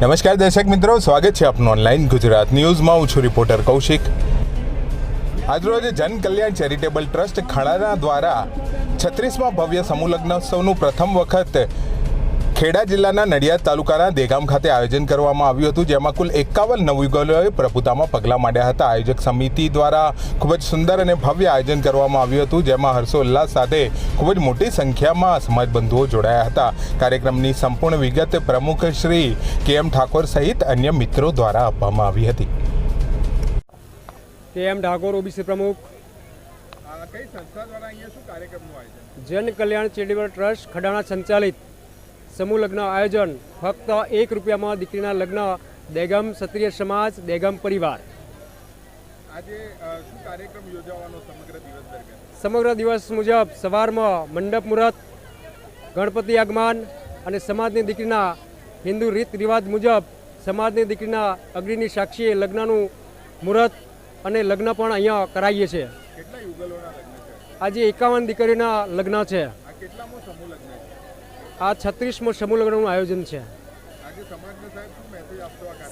નમસ્કાર દર્શક મિત્રો, સ્વાગત છે આપનું ઓનલાઈન ગુજરાત ન્યૂઝમાં. હું છું રિપોર્ટર કૌશિક. આજરોજ જનકલ્યાણ ચેરિટેબલ ટ્રસ્ટ ખણાના દ્વારા છત્રીસમાં ભવ્ય સમૂહ લગ્નોત્સવનું પ્રથમ વખત ખેડા જિલ્લાના નડિયાદ તાલુકાના દેગામ ખાતે આયોજન કરવામાં આવ્યું હતું જેમાં કુલ એકાવન નવયુગલોએ પ્રભુતામાં પગલાં માંડ્યા હતા. આયોજક સમિતિ દ્વારા ખૂબ જ સુંદર અને ભવ્ય આયોજન કરવામાં આવ્યું હતું જેમાં હર્ષોલ્લાસ સાથે ખૂબ જ મોટી સંખ્યામાં સમાજબંધુઓ જોડાયા હતા. કાર્યક્રમની સંપૂર્ણ વિગત પ્રમુખ શ્રી કે એમ ઠાકોર સહિત અન્ય મિત્રો દ્વારા આપવામાં આવી હતી. કે એમ ઠાકોર ઓબીસી પ્રમુખ. કઈ સંસ્થા દ્વારા અહીંયા શું કાર્યક્રમનું આયોજન? જન કલ્યાણ ચેરિટેબલ ટ્રસ્ટ ખડાણા સંચાલિત. સમૂહ લગ્ન આયોજન. ફક્ત એક રૂપિયામાં દીકરીના લગ્ન. દેગમ ક્ષત્રિય સમાજ દેગમ પરિવાર. સમગ્ર દિવસ મુજબ સવારમાં મંડપ મુહૂર્ત ગણપતિ આગમન અને સમાજની દીકરીના હિન્દુ રીત રિવાજ મુજબ સમાજની દીકરીના અગ્નિની સાક્ષીએ લગ્નનું મુહૂર્ત અને લગ્ન પણ અહીંયા કરાવીએ છીએ. આજે એકાવન દીકરીના લગ્ન છે? આ છત્રીસમો સમૂહ લગ્નનું આયોજન છે.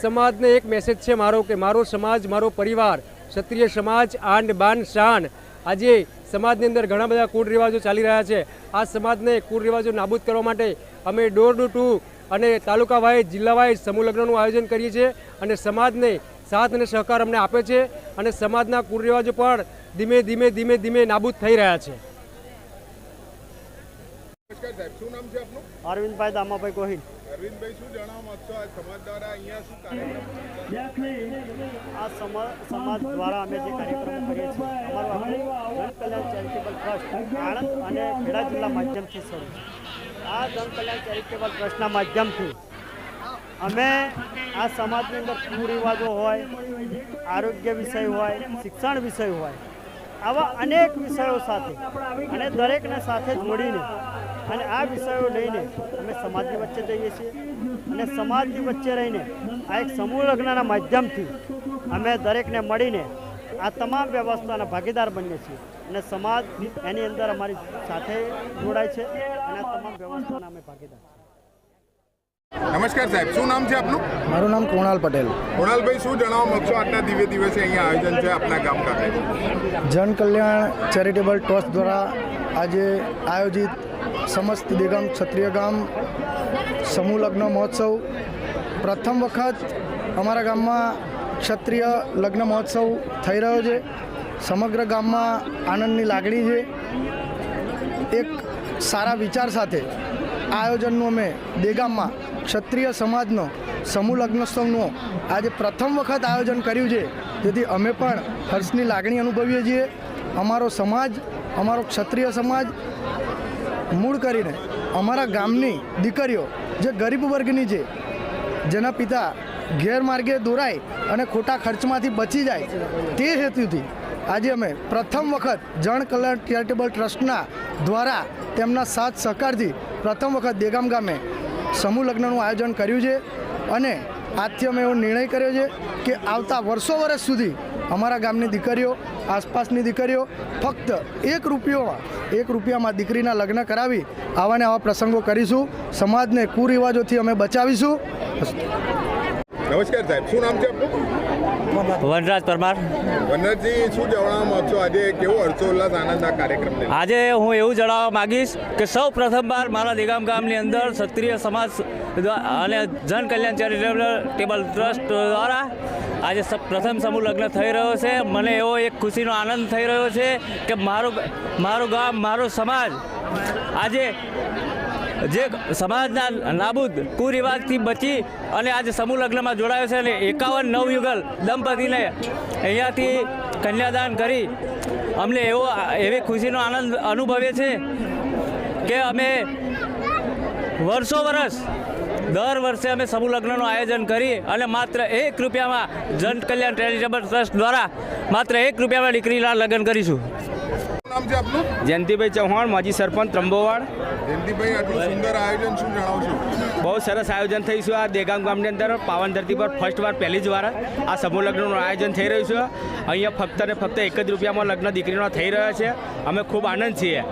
સમાજને એક મેસેજ છે મારો કે મારો સમાજ, મારો પરિવાર, ક્ષત્રિય સમાજ, આંડ બાન શાન. આજે સમાજની અંદર ઘણા બધા કુરિવાજો ચાલી રહ્યા છે. આ સમાજને કુરિવાજો નાબૂદ કરવા માટે અમે ડોર ટુ ટુ અને તાલુકા વાઇઝ, જિલ્લા વાઇઝ સમૂહ આયોજન કરીએ છીએ અને સમાજને સાથ અને સહકાર અમને આપે છે અને સમાજના કુરિવાજો પણ ધીમે ધીમે ધીમે ધીમે નાબૂદ થઈ રહ્યા છે. નમસ્કાર સાહેબ શું નામ છે આપનું? અરવિંદભાઈ દામાભાઈ ગોહિલ અરવિંદભાઈ શું જણાવવા માંગશો? આ સમાજ દ્વારા અહીંયા શું કાર્યક્રમ? આ સમાજ દ્વારા અમે જે કાર્યક્રમો કરીએ છીએ અમારું આખું કલ્યાણ ચેરિટેબલ ટ્રસ્ટ આણંદ અને ખેડા જિલ્લા માધ્યમથી શરૂ આ કલ્યાણ ચેરિટેબલ ટ્રસ્ટના માધ્યમથી અમે આ સમાજની અંદર કુરિવાજો હોય આરોગ્ય વિષય હોય શિક્ષણ વિષય હોય આવા અનેક વિષયો સાથે અને દરેકને સાથે જોડીને અને આ વિષયો લઈને અમે સમાજની વચ્ચે જઈએ છીએ. અને સમાજની વચ્ચે રહીને આ એક સમૂહ લગ્નના માધ્યમથી અમે દરેકને મળીને આ તમામ વ્યવસ્થાના ભાગીદાર બનીએ છીએ. અને સમાજ એની અંદર અમારી સાથે જોડાય છે અને આ તમામ વ્યવસ્થાના અમે ભાગીદાર છીએ. નમસ્કાર સાહેબ શું નામ છે આપનું? મારું નામ કૃણાલ પટેલ. કુણાલભાઈ શું જણાવવા માંગશો આજના દિવ્ય દિવસે અહીંયા આયોજન છે આપના ગામ ખાતે? જન કલ્યાણ ચેરિટેબલ ટ્રસ્ટ દ્વારા આજે આયોજિત સમસ્ત દેગામ ક્ષત્રિય ગામ, સમૂહ લગ્ન મહોત્સવ. પ્રથમ વખત અમારા ગામમાં ક્ષત્રિય લગ્ન મહોત્સવ થઈ રહ્યો છે. સમગ્ર ગામમાં આનંદની લાગણી છે. એક સારા વિચાર સાથે આયોજનનું અમે દેગામમાં ક્ષત્રિય સમાજનો સમૂહ લગ્નોત્સવનું આજે પ્રથમ વખત આયોજન કર્યું છે. તેથી અમે પણ હર્ષની લાગણી અનુભવીએ છીએ. અમારો સમાજ, અમારો ક્ષત્રિય સમાજ મૂળ કરીને અમારા ગામની દીકરીઓ, જે ગરીબ વર્ગની છે, જેના પિતા ગેરમાર્ગે દોરાય અને ખોટા ખર્ચમાંથી બચી જાય, તે હેતુથી આજે અમે પ્રથમ વખત જણ કલ્યાણ ચેરિટેબલ ટ્રસ્ટના દ્વારા તેમના સાથ સહકારથી પ્રથમ વખત દેગામ ગામે સમૂહ લગ્નનું આયોજન કર્યું છે અને આજથી અમે એવો નિર્ણય કર્યો છે કે આવતા વર્ષો વર્ષ સુધી અમારા ગામની દીકરીઓ આસપાસની દીકરીઓ ફક્ત એક રૂપિયોમાં એક રૂપિયામાં દીકરીના લગ્ન કરાવી આવા ને આવા પ્રસંગો કરીશું. સમાજને કુરિવાજોથી અમે બચાવીશું. નમસ્કાર સાહેબ શું નામ છે આપનું? વનરાજ પરમાર. વનરાજજી શું જણાવવા માંગશો આજે કેવો હર્ષોલ્લાસ આનંદ આ કાર્યક્રમને આજે હું એવું જણાવવા માગીશ કે સૌ પ્રથમવાર મારા દેગામ ગામની અંદર ક્ષત્રિય સમાજ અને જન કલ્યાણ ચેરિટેબલ ટેબલ ટ્રસ્ટ દ્વારા આજે પ્રથમ સમૂહ લગ્ન થઈ રહ્યો છે. મને એવો એક ખુશીનો આનંદ થઈ રહ્યો છે કે મારું મારું ગામ, મારો સમાજ આજે જે સમાજના નાબૂદ કુરિવાજથી બચી અને આજે સમૂહ લગ્નમાં જોડાયો છે અને એકાવન નવયુગલ દંપતીને અહીંયાથી કન્યાદાન કરી અમને એવો એવી ખુશીનો આનંદ અનુભવે છે કે અમે વર્ષો વર્ષ દર વર્ષે અમે સમૂહ લગ્નનું આયોજન કરી અને માત્ર એક રૂપિયામાં જન કલ્યાણ ચેરિટેબલ ટ્રસ્ટ દ્વારા માત્ર એક રૂપિયામાં દીકરીના લગ્ન કરીશું. શું નામ છે આપનું? જયંતિભાઈ ચૌહાણ માજી સરપંચ ત્રંબોવાડ. જયંતિભાઈ આટલું સુંદર આયોજન શું જણાવશો? બહુ સરસ આયોજન થયું છે આ દેગામ ગામની અંદર પાવન ધરતી પર ફર્સ્ટ વાર પહેલી જ વાર આ સમૂહ લગ્નનું આયોજન થઈ રહ્યું છે. અહીંયા ફક્ત ને ફક્ત એક જ રૂપિયામાં લગ્ન દીકરીનો થઈ રહ્યા છે. અમે ખૂબ આનંદ છીએ.